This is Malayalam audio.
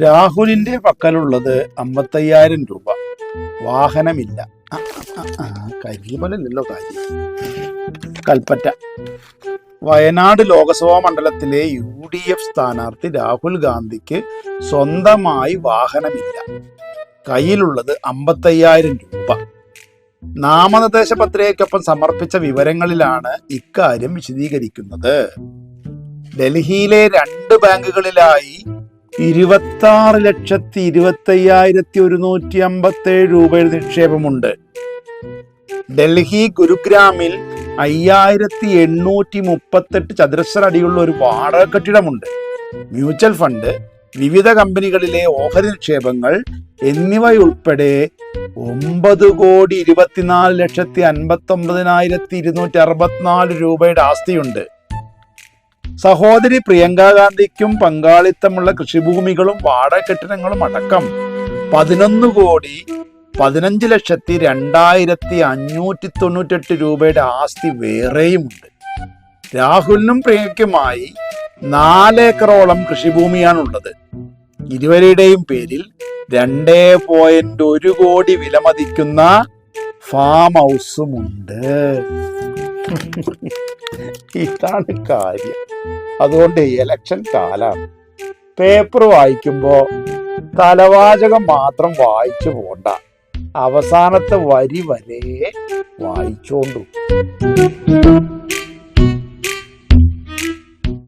രാഹുലിന്റെ പക്കലുള്ളത് അമ്പത്തയ്യായിരം രൂപ. വാഹനമില്ല. കരിമലല്ലോ കാര്യം. കൽപ്പറ്റ. വയനാട് ലോക്സഭാ മണ്ഡലത്തിലെ യു ഡി എഫ് സ്ഥാനാർത്ഥി രാഹുൽ ഗാന്ധിക്ക് സ്വന്തമായി വാഹനമില്ല. കയ്യിലുള്ളത് അമ്പത്തയ്യായിരം രൂപ. നാമനിർദ്ദേശ പത്രികയ്ക്കൊപ്പം സമർപ്പിച്ച വിവരങ്ങളിലാണ് ഇക്കാര്യം വിശദീകരിക്കുന്നത്. ഡൽഹിയിലെ രണ്ട് ബാങ്കുകളിലായി ഇരുപത്തി ലക്ഷത്തി ഇരുപത്തി അയ്യായിരത്തി ഒരുന്നൂറ്റി അമ്പത്തി ഏഴ് രൂപയുടെ നിക്ഷേപമുണ്ട്. ഡൽഹി ഗുരുഗ്രാമിൽ അയ്യായിരത്തി എണ്ണൂറ്റി മുപ്പത്തെട്ട് ചതുരശ്ര അടിയുള്ള ഒരു വാടക കെട്ടിടമുണ്ട്. മ്യൂച്വൽ ഫണ്ട് വിവിധ കമ്പനികളിലെ ഓഹരി നിക്ഷേപങ്ങൾ എന്നിവയുൾപ്പെടെ ഒമ്പത് കോടി ഇരുപത്തിനാല് ലക്ഷത്തി അൻപത്തി ഒമ്പതിനായിരത്തി ഇരുന്നൂറ്റി അറുപത്തിനാല് രൂപയുടെ ആസ്തിയുണ്ട്. സഹോദരി പ്രിയങ്കാ ഗാന്ധിക്കും പങ്കാളിത്തമുള്ള കൃഷിഭൂമികളും വാടക കെട്ടിടങ്ങളും അടക്കം പതിനൊന്ന് കോടി പതിനഞ്ച് ലക്ഷത്തി രണ്ടായിരത്തി അഞ്ഞൂറ്റി തൊണ്ണൂറ്റെട്ട് രൂപയുടെ ആസ്തി വേറെയുമുണ്ട്. രാഹുലിനും പ്രിയയ്ക്കുമായി നാലേക്കറോളം കൃഷിഭൂമിയാണുള്ളത്. ഇരുവരുടെയും പേരിൽ രണ്ടേ പോയിന്റ് ഒരു കോടി വിലമതിക്കുന്ന ഫാം ഹൗസുമുണ്ട്. ഇതാണ് കാര്യം. അതുകൊണ്ട് ഇലക്ഷൻ കാലാണ് പേപ്പർ വായിക്കുമ്പോ തലവാചകം മാത്രം വായിച്ചു പോണ്ട. അവസാനത്തെ വരി വരെ വായിച്ചോണ്ടു.